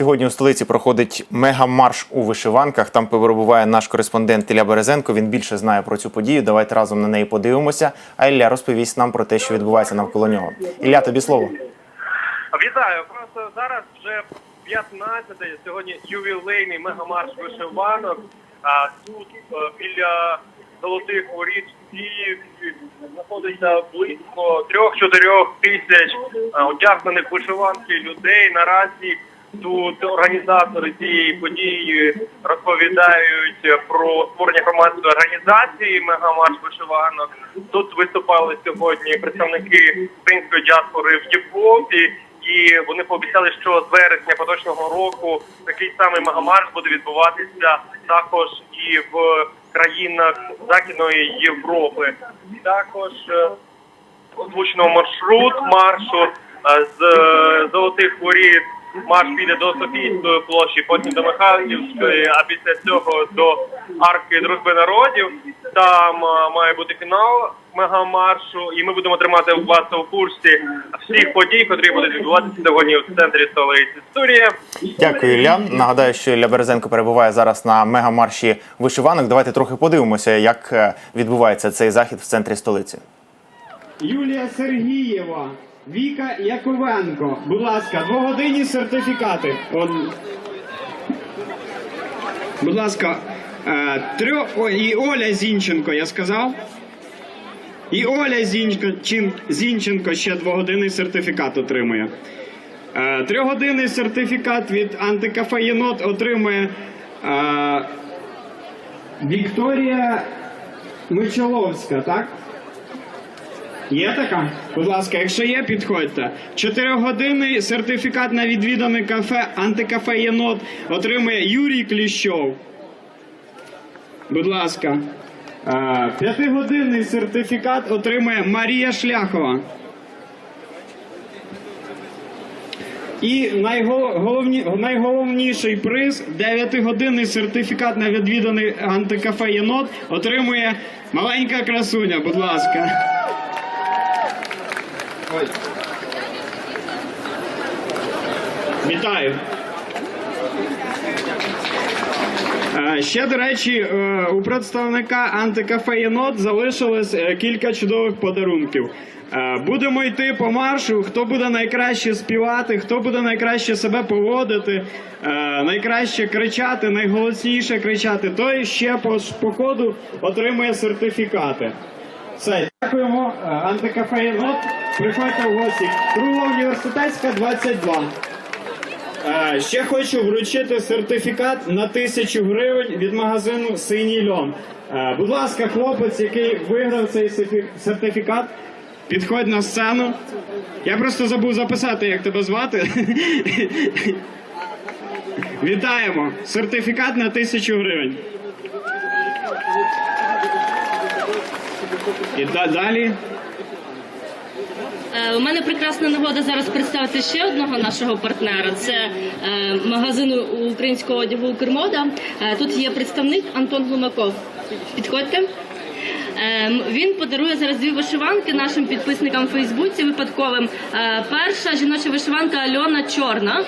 Сьогодні у столиці проходить мегамарш у вишиванках. Там перебуває наш кореспондент Ілля Березенко. Він більше знає про цю подію. Давайте разом на неї подивимося. А Ілля розповість нам про те, що відбувається навколо нього. Ілля, тобі слово. Вітаю! Просто зараз вже 15-й, сьогодні ювілейний мегамарш вишиванок. А тут е, біля золотих воріт знаходиться близько трьох-чотирьох тисяч е, одягнених вишиванки людей. Наразі тут організатори цієї події розповідають про створення громадської організації Мегамарш вишиванок. Тут виступали сьогодні представники української діаспори в Європі. І вони пообіцяли, що з вересня поточного року такий самий мегамарш буде відбуватися також і в країнах Західної Європи. Також е, озвучено маршрут маршу е, з е, золотих воріт. Марш піде до Софійської площі, потім до Михайлівської, а після цього до арки дружби народів. Там має бути фінал мегамаршу, і ми будемо тримати вас у курсі всіх подій, котрі будуть відбуватися сьогодні в центрі столиці. Студія. Дякую, Ілля. Нагадаю, що Ілля Березенко перебуває зараз на мегамарші вишиванок. Давайте трохи подивимося, як е, відбувається цей захід в центрі столиці. Юлія Сергієва, Віка Яковенко. Будь ласка, двогодинні сертифікати. От. Будь ласка, е, трьох. І Оля Зінченко, я сказав. І Оля Зінченко, ще двогодинний сертифікат отримує. Е, Трьохгодинний сертифікат від антикафе Єнот отримує е, Вікторія Мичоловська, так? Є така? Будь ласка, якщо є, підходьте. Чотирьохгодинний сертифікат на відвідане кафе антикафе Єнот отримує Юрій Кліщов. Будь ласка. П'ятигодинний сертифікат отримує Марія Шляхова. І найголовні, найголовніший приз 9-годинний сертифікат на відвіданий антикафе Єнот отримує маленька красуня, будь ласка. Вітаю. Е, Ще, до речі, е, у представника антикафе Єнот залишилось е, кілька чудових подарунків. Будемо йти по маршу. Хто буде найкраще співати, хто буде найкраще себе поводити, найкраще кричати, найголосніше кричати, той ще по, по отримує сертифікати. Все, дякуємо. Антикафе Єнот. Приходьте в гості. Кругла університетська 22. Е, Ще хочу вручити сертифікат на тисячу гривень від магазину Синій льон. Е, Будь ласка, хлопець, який виграв цей сертифікат, підходь на сцену. Я просто забув записати, як тебе звати. Вітаємо! Сертифікат на тисячу гривень. І далі. Е, У мене прекрасна нагода зараз представити ще одного нашого партнера. Це магазин українського одягу Укрмода. Е, Тут є представник Антон Глумаков. Підходьте. Е, Він подарує зараз дві вишиванки нашим підписникам в Фейсбуці випадковим. Е, Перша жіноча вишиванка Альона Чорна.